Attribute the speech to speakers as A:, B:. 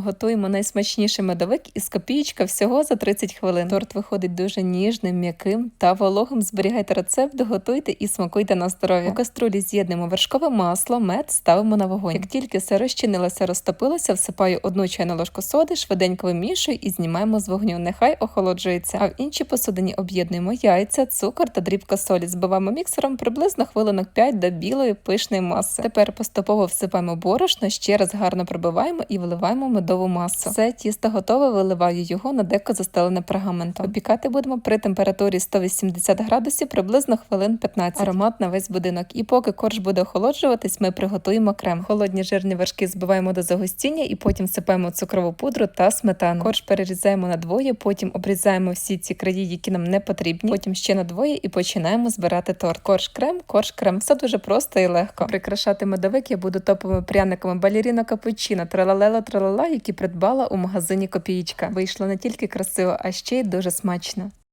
A: Готуємо найсмачніший медовик із копієчка всього за 30 хвилин. Торт виходить дуже ніжним, м'яким та вологим. Зберігайте рецепт, готуйте і смакуйте на здоров'я. У каструлі з'єднуємо вершкове масло, мед ставимо на вогонь. Як тільки все розчинилося, розтопилося, всипаю одну чайну ложку соди, швиденько вимішую і знімаємо з вогню. Нехай охолоджується. А в іншій посудині об'єднуємо яйця, цукор та дрібка солі. Збиваємо міксером приблизно хвилинок 5 до білої пишної маси. Тепер поступово всипаємо борошно, ще раз гарно пробиваємо і виливаємо медову масу. Все тісто готове, виливаю його на деко застелене пергаментом. Опікати будемо при температурі 180 градусів приблизно хвилин 15. Аромат на весь будинок. І поки корж буде охолоджуватись, ми приготуємо крем. Холодні жирні вершки збиваємо до загустіння і потім всипаємо цукрову пудру та сметану. Корж перерізаємо на двоє, потім обрізаємо всі ці краї, які нам не потрібні. Потім ще на двоє і починаємо збирати торт. Корж крем, корж крем. Все дуже просто і легко. Прикрашати медовик я буду топовими пряниками балеріно капучино, тралалела тралала, які придбала у магазині Копієчка. Вийшло не тільки красиво, а ще й дуже смачно.